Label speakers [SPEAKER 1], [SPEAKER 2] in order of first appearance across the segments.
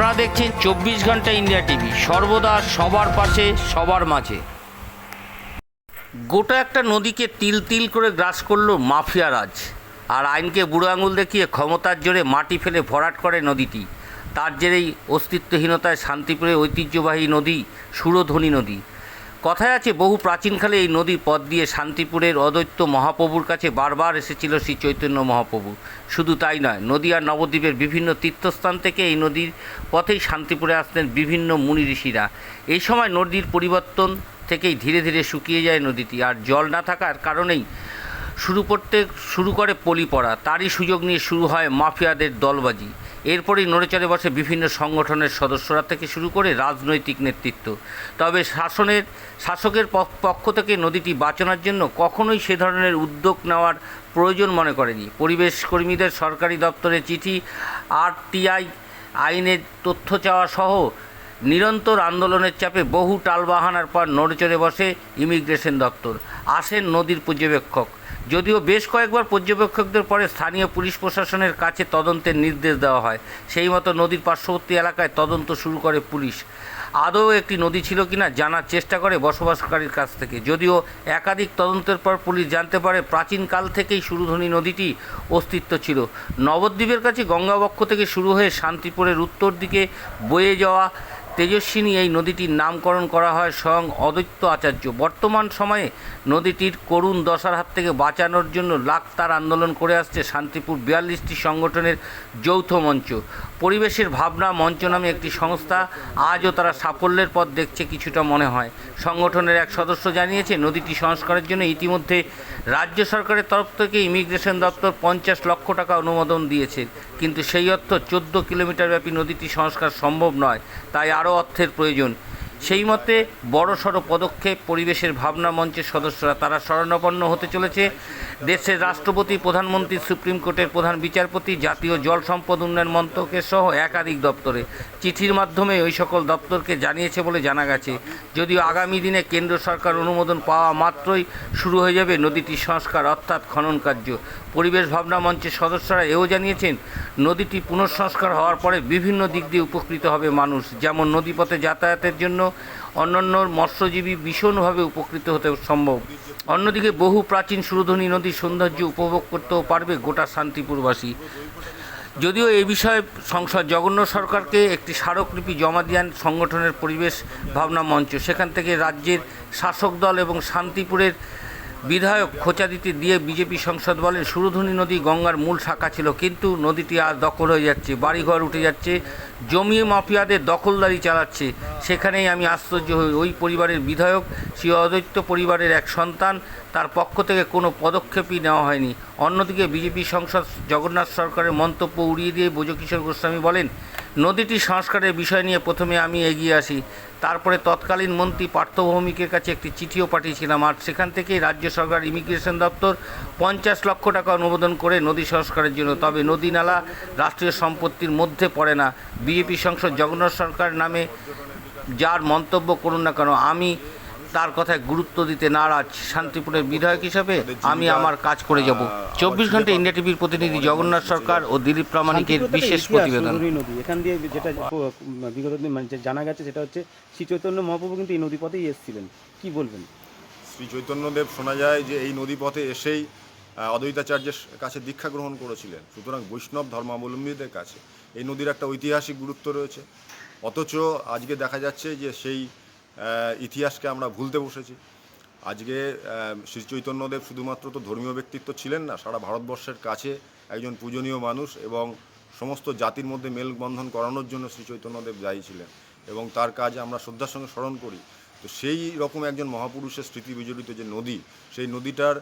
[SPEAKER 1] আপনারা দেখছেন চব্বিশ ঘণ্টা ইন্ডিয়া টিভি। সর্বদা সবার পাশে, সবার মাঝে। গোটা একটা নদীকে তিল তিল করে গ্রাস করল মাফিয়া রাজ। আর আইনকে বুড়ো আঙুল দেখিয়ে ক্ষমতার জোরে মাটি ফেলে ভরাট করে নদীটি। তার জেরেই অস্তিত্বহীনতায় শান্তিপুরে ঐতিহ্যবাহী নদী, সুরধ্বনি নদী। কথায় আছে, বহু প্রাচীনকালে এই নদী পথ দিয়ে শান্তিপুরের অদৈত্য মহাপ্রভুর কাছে বারবার এসেছিল শ্রী চৈতন্য মহাপ্রভু। শুধু তাই নয়, নদী আর নবদ্বীপের বিভিন্ন তীর্থস্থান থেকে এই নদীর পথেই শান্তিপুরে আসতেন বিভিন্ন মুনি ঋষিরা। এই সময় নদীর পরিবর্তন থেকেই ধীরে ধীরে শুকিয়ে যায় নদীটি, আর জল না থাকার কারণেই শুরু করতে, শুরু করে পলি পড়া। তারই সুযোগ নিয়ে শুরু হয় মাফিয়াদের দলবাজি। এরপরেই নড়েচড়ে বসে বিভিন্ন সংগঠনের সদস্যরা থেকে শুরু করে রাজনৈতিক নেতৃত্ব। তবে শাসনের, শাসকের পক- পক্ষ থেকে নদীটি বাঁচানোর জন্য কখনোই সে ধরনের উদ্যোগ নেওয়ার প্রয়োজন মনে করেনি। পরিবেশ কর্মীদের সরকারি দপ্তরে চিঠি আর আরটিআই আইনের তথ্য চাওয়া সহ নিরন্তর আন্দোলনের চাপে বহু টালবাহানার পর নড়েচড়ে বসে ইমিগ্রেশন দপ্তর। আসেন নদীর পর্যবেক্ষক যদিও বেশ কয়েকবার পর্যবেক্ষকদের পরে স্থানীয় পুলিশ প্রশাসনের কাছে তদন্তের নির্দেশ দেওয়া হয়। সেই মতো নদীর পার্শ্ববর্তী এলাকায় তদন্ত শুরু করে পুলিশ। আদৌ একটি নদী ছিল কিনা জানার চেষ্টা করে বসবাসকারীর কাছ থেকে। যদিও একাধিক তদন্তের পর পুলিশ জানতে পারে প্রাচীনকাল থেকেই সুরধনী নদীটি অস্তিত্ব ছিল। নবদ্বীপের কাছে গঙ্গাবক্ষ থেকে শুরু হয়ে শান্তিপুরের উত্তর দিকে বয়ে যাওয়া তেজস্বিনী এই নদীটির নামকরণ করা হয় স্বয়ং অদ্বৈত আচার্য। বর্তমান সময়ে নদীটির করুণ দশার হাত থেকে বাঁচানোর জন্য লাখতার আন্দোলন করে আসছে শান্তিপুর বিয়াল্লিশটি সংগঠনের যৌথ মঞ্চ। পরিবেশের ভাবনা মঞ্চ নামে একটি সংস্থা আজও তারা সাফল্যের পথ দেখছে কিছুটা মনে হয়। সংগঠনের এক সদস্য জানিয়েছে, নদীটি সংস্কারের জন্য ইতিমধ্যে রাজ্য সরকারের তরফ থেকে ইমিগ্রেশন দপ্তর পঞ্চাশ লক্ষ টাকা অনুমোদন দিয়েছে। কিন্তু সেই অর্থ চোদ্দ কিলোমিটার ব্যাপী নদীটি সংস্কার সম্ভব নয়। তাই আরও অর্থের প্রয়োজন। সেই মতে বড়সড় পদক্ষেপ পরিবেশের ভাবনা মঞ্চের সদস্যরা তারা শরণাপন্ন হতে চলেছে। দেশের রাষ্ট্রপতি, প্রধানমন্ত্রী, সুপ্রিম কোর্টের প্রধান বিচারপতি, জাতীয় জল সম্পদ উন্নয়ন মন্ত্রকের সহ একাধিক দপ্তরে। চিঠির মাধ্যমে ওই সকল দপ্তরকে জানিয়েছে বলে জানা গেছে। যদিও আগামী দিনে কেন্দ্র সরকার অনুমোদন পাওয়া মাত্রই শুরু হয়ে যাবে নদীটির সংস্কার অর্থাৎ খনন কার্য। পরিবেশ ভাবনা মঞ্চের সদস্যরা এও জানিয়েছেন, নদীটি পুনঃসংস্কার হওয়ার পরে বিভিন্ন দিক দিয়ে উপকৃত হবে মানুষ, যেমন নদীপথে যাতায়াতের জন্য অন্যান্য মৎস্যজীবী ভীষণভাবে উপকৃত হতে সম্ভব। অন্যদিকে বহু প্রাচীন সুরধনী নদীর সৌন্দর্য উপভোগ করতেও পারবে গোটা শান্তিপুরবাসী। যদিও এ বিষয়ে সংসদ জগন্নাথ সরকারকে একটি স্মারকলিপি জমা দেন সংগঠনের পরিবেশ ভাবনা মঞ্চ, সেখান থেকে রাজ্যের শাসক দল এবং শান্তিপুরের বিধায়ক খোঁচা দিতে দিয়ে বিজেপি সংসদ বলেন, সুরধনী নদী গঙ্গার মূল শাখা ছিল, কিন্তু নদীটি আজ দখল হয়ে যাচ্ছে, বাড়িঘর উঠে যাচ্ছে, জমিয়ে মাফিয়াদের দখলদারি চালাচ্ছে। সেখানেই আমি আশ্চর্য হই। ওই পরিবারের বিধায়ক, শ্রী অদ্বৈত পরিবারের এক সন্তান, তার পক্ষ থেকে কোনো পদক্ষেপই নেওয়া হয়নি। অন্যদিকে বিজেপি সংসদ জগন্নাথ সরকারের মন্তব্য উড়িয়ে দিয়ে ব্রজকিশোর গোস্বামী বলেন নদীটি সংস্কারের বিষয় নিয়ে প্রথমে আমি এগিয়ে আসি। তারপরে তৎকালীন মন্ত্রী পার্থভৌমিকের কাছে একটি চিঠিও পাঠিয়েছিলাম আর সেখান থেকেই রাজ্য সরকার ইমিগ্রেশন দপ্তর পঞ্চাশ লক্ষ টাকা অনুমোদন করে নদী সংস্কারের জন্য। তবে নদী নালা রাষ্ট্রীয় সম্পত্তির মধ্যে পড়ে না। বিজেপি সংসদ জগন্নাথ সরকার নামে যার মন্তব্য করুন না কেন, আমি তার কথায় গুরুত্ব দিতে নারাজ শান্তিপুরের বিধায়ক হিসাবে আমি আমার কাজ করে যাব। চব্বিশ ঘণ্টা ইন্ডিয়া টিভির প্রতিনিধি জগন্নাথ সরকার ও দিলীপ প্রামাণিকের বিশেষ প্রতিবেদন।
[SPEAKER 2] নদী এখান দিয়ে যেটা বিগত দিন মানে জানা গেছে সেটা হচ্ছে শ্রী চৈতন্য মহাপ্রভু কিন্তু এই নদী পথেই এসেছিলেন। কি বলবেন?
[SPEAKER 3] শ্রী চৈতন্যদেব শোনা যায় যে এই নদী পথে এসেই অদ্বৈতাচার্যের কাছে দীক্ষা গ্রহণ করেছিলেন। সুতরাং বৈষ্ণব ধর্মাবলম্বীদের কাছে এই নদীর একটা ঐতিহাসিক গুরুত্ব রয়েছে। অথচ আজকে দেখা যাচ্ছে যে সেই ইতিহাসকে আমরা ভুলতে বসেছি। আজকে শ্রী চৈতন্যদেব শুধুমাত্র তো ধর্মীয় ব্যক্তিত্ব ছিলেন না, সারা ভারতবর্ষের কাছে একজন পূজনীয় মানুষ এবং সমস্ত জাতির মধ্যে মেলবন্ধন করানোর জন্য শ্রী চৈতন্যদেব দায়ী ছিলেন এবং তার কাজ আমরা শ্রদ্ধার সঙ্গে স্মরণ করি। তো সেই রকম একজন মহাপুরুষের স্মৃতি বিজড়িত যে নদী, সেই নদীটার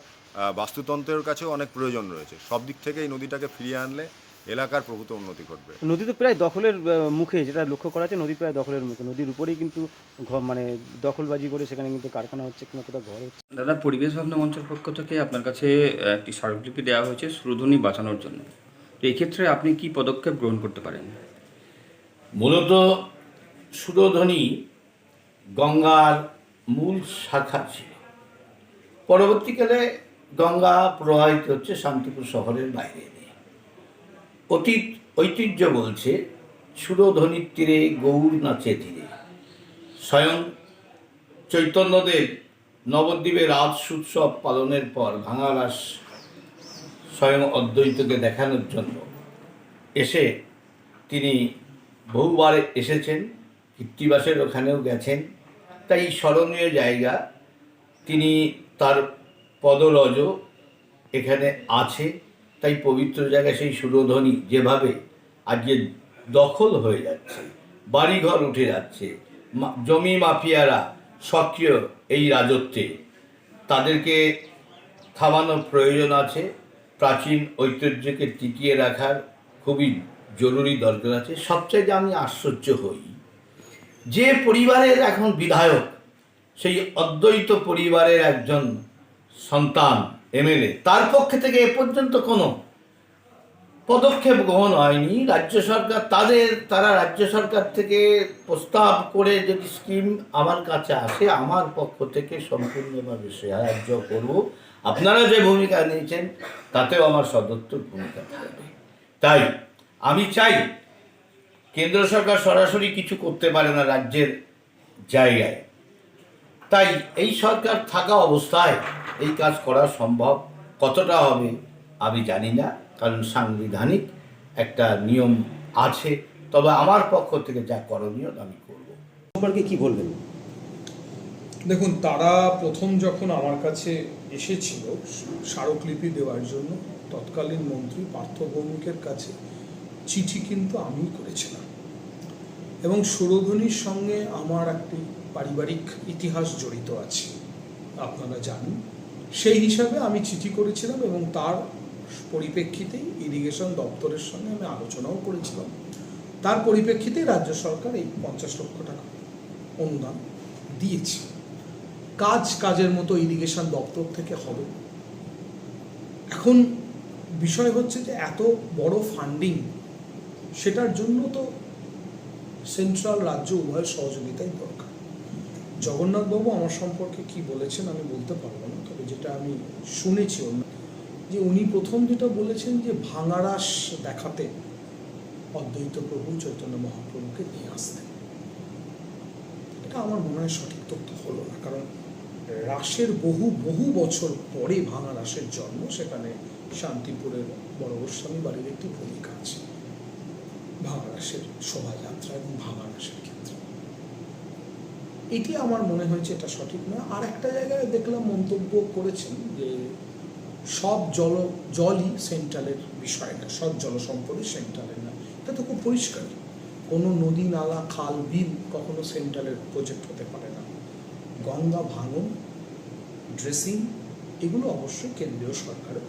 [SPEAKER 3] বাস্তুতন্ত্রের কাছেও অনেক প্রয়োজন রয়েছে। সব দিক থেকে এই নদীটাকে ফিরিয়ে আনলে এলাকার প্রভূত উন্নতি ঘটবে।
[SPEAKER 2] নদী তো প্রায় দখলের মুখে যেটা লক্ষ্য করা যাচ্ছে নদী প্রায় দখলের মুখে। নদীর উপরেই কিন্তু মানে দখলবাজি করে সেখানে কিন্তু কারখানা হচ্ছে কিংবা কোথাও ঘর হচ্ছে।
[SPEAKER 4] দাদা পরিবেশ ভাবনা মঞ্চের পক্ষ থেকে আপনার কাছে একটি স্মারকলিপি দেওয়া হয়েছে সুরধনী বাঁচানোর জন্য। তো এই ক্ষেত্রে আপনি কি পদক্ষেপ গ্রহণ করতে পারেন?
[SPEAKER 5] মূলত সুরধ্বনি গঙ্গার মূল শাখা ছিল। পরবর্তীকালে গঙ্গা প্রবাহিত হচ্ছে শান্তিপুর শহরের বাইরে। অতীত ঐতিহ্য বলছে সুরধ্বনির তীরে গৌর নাচে ধীরে। স্বয়ং চৈতন্যদেব নবদ্বীপে রাজ উৎসব পালনের পর ভাঙারাস স্বয়ং অদ্বৈতকে দেখানোর জন্য। এসে তিনি বহুবার এসেছেন কৃত্তিবাসের ওখানেও গেছেন। তাই স্মরণীয় জায়গা, তিনি তার পদরজ এখানে আছে। তাই পবিত্র জায়গায় সেই সুরধ্বনি যেভাবে আজকে দখল হয়ে যাচ্ছে, বাড়িঘর উঠে যাচ্ছে জমি মাফিয়ারা সক্রিয় এই রাজত্বে, তাদেরকে থামানোর প্রয়োজন আছে, প্রাচীন ঐতিহ্যকে টিকিয়ে রাখার খুবই জরুরি দরকার আছে। সবচাইতে আমি আশ্চর্য হই, যে পরিবারের এখন বিধায়ক, সেই অদ্বৈত পরিবারের একজন সন্তান এমএলএ তার পক্ষে থেকে এ পর্যন্ত কোনো পদক্ষেপ গ্রহণ হয়নি। রাজ্য সরকার, তাদের, তারা রাজ্য সরকার থেকে প্রস্তাব করে যদি স্কিম আমার কাছে আসে, আমার পক্ষ থেকে সম্পূর্ণভাবে সাহায্য করব। আপনারা যে ভূমিকা নিয়েছেন, তাতেও আমার সদর্থক ভূমিকা থাকবে। তাই আমি চাই কেন্দ্র সরকার সরাসরি কিছু করতে পারে না রাজ্যের জায়গায়। তাই এই সরকার থাকা অবস্থায় এই কাজ করা সম্ভব। কতটা হবে আমি জানি না কারণ সাংবিধানিক একটা নিয়ম আছে। তবে আমার পক্ষ থেকে যা করণীয় আমি করব।
[SPEAKER 2] সম্পর্কে কি বলবেন?
[SPEAKER 6] দেখুন তারা প্রথম যখন আমার কাছে এসেছিল স্মারকলিপি দেওয়ার জন্য তৎকালীন মন্ত্রী পার্থ ভৌমিকের কাছে চিঠি কিন্তু আমি করেছিলাম। এবং সুরধ্বনির সঙ্গে আমার একটি পারিবারিক ইতিহাস জড়িত আছে। আপনারা জানেন। সেই হিসাবে আমি চিঠি করেছিলাম এবং তার পরিপ্রেক্ষিতেই ইরিগেশন দপ্তরের সঙ্গে আমি আলোচনাও করেছিলাম। তার পরিপ্রেক্ষিতেই রাজ্য সরকার এই পঞ্চাশ লক্ষ টাকা অনুদান দিয়েছে। কাজ কাজের মতো ইরিগেশন দপ্তর থেকে হবে। এখন বিষয় হচ্ছে যে এত বড় ফান্ডিং সেটার জন্য তো সেন্ট্রাল রাজ্য উভয়ের সহযোগিতাই দরকার। জগন্নাথবাবু আমার সম্পর্কে কি বলেছেন আমি বলতে পারব না, তবে যেটা আমি শুনেছি অন্য যে উনি প্রথম যেটা বলেছেন যে ভাঙারাস দেখাতে অদ্বৈত প্রভু চৈতন্য মহাপ্রভুকে নিয়ে আসতে এটা আমার মনে হয় সঠিক তথ্য হলো না, কারণ রাসের বহু বহু বছর পরে ভাঙা রাসের জন্ম সেখানে শান্তিপুরের বড় গোস্বামী বাড়ির একটি ভূমিকা আছে। ভাঙা রাসের শোভাযাত্রা এবং ভাঙা রাসের ক্ষেত্রে এটি আমার মনে হয়েছে এটা সঠিক নয়। আর একটা জায়গায় দেখলাম মন্তব্য করেছেন যে সব জল, জলই সেন্ট্রালের বিষয় না, সব জল সম্পদই সেন্ট্রালের না। এটা তো খুব পরিষ্কার। কোনো নদী, নালা, খাল, বিল কখনো সেন্ট্রালের প্রজেক্ট হতে পারে না। গঙ্গা ভাঙন, ড্রেসিং, এগুলো অবশ্যই কেন্দ্রীয় সরকারের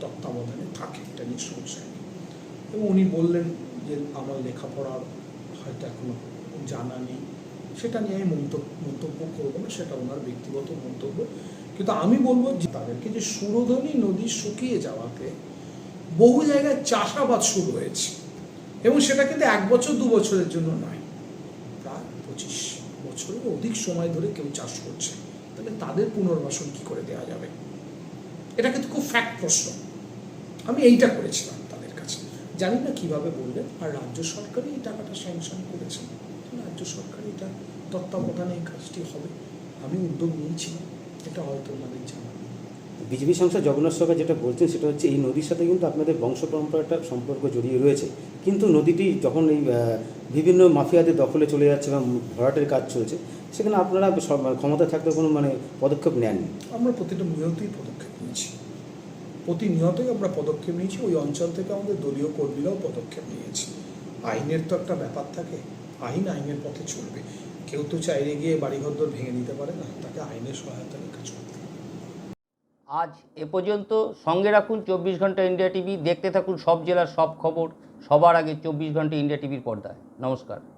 [SPEAKER 6] তত্ত্বাবধানে থাকে, এটা নিয়ে নেই। এবং উনি বললেন যে আমার লেখাপড়ার হয়তো এখনও জানা নেই, সেটা নিয়ে আমি মন্তব্য মন্তব্য করব না, সেটা ওনার ব্যক্তিগত মন্তব্য। কিন্তু আমি বলব যে তাদেরকে যে সুরধনী নদী শুকিয়ে যাওয়াতে বহু জায়গায় চাষাবাদ শুরু হয়েছে এবং সেটা কিন্তু এক বছর, দু বছরের জন্য নয়, প্রায় পঁচিশ বছরের অধিক সময় ধরে কেউ চাষ করছে। তাহলে তাদের পুনর্বাসন কি করে দেওয়া যাবে? এটা কিন্তু খুব ফ্যাক্ট প্রশ্ন। আমি এইটা করেছিলাম। জানি না কীভাবে বললেন আর রাজ্য সরকারই এই টাকাটা স্যাংশন করেছে। রাজ্য সরকার এটা তত্ত্বাবধানে এই কাজটি হবে। আমি উদ্যোগ নিয়েছি এটা হয়তো ওনাদের জানা
[SPEAKER 2] বিজেপি সাংসদ জগন্নাথ সরকার যেটা বলছেন সেটা হচ্ছে এই নদীর সাথে কিন্তু আপনাদের বংশ পরম্পরাটা সম্পর্ক জড়িয়ে রয়েছে। কিন্তু নদীটি যখন এই বিভিন্ন মাফিয়াদের দখলে চলে যাচ্ছে এবং ভরাটের কাজ চলছে সেখানে আপনারা ক্ষমতা থাকতে কোনো মানে পদক্ষেপ নেননি?
[SPEAKER 6] আমরা প্রতিটা নিয়তেই পদক্ষেপ নিয়েছি। প্রতিনিয়তই আমরা পদক্ষেপ নিয়েছি। ওই অঞ্চল থেকে আমাদের দলীয় কর্মীরাও পদক্ষেপ নিয়েছি। আইনের তো একটা ব্যাপার থাকে। আইন আইনের পথে চলবে। কেউ তো চাইলে গিয়ে বাড়িঘর ভেঙে দিতে পারে না। তাকে আইনের সহায়তা কাজ করতে
[SPEAKER 1] আজ এ পর্যন্ত সঙ্গে রাখুন চব্বিশ ঘণ্টা ইন্ডিয়া টিভি। দেখতে থাকুন সব জেলার সব খবর। সবার আগে চব্বিশ ঘণ্টা ইন্ডিয়া টিভির পর্দায়। নমস্কার।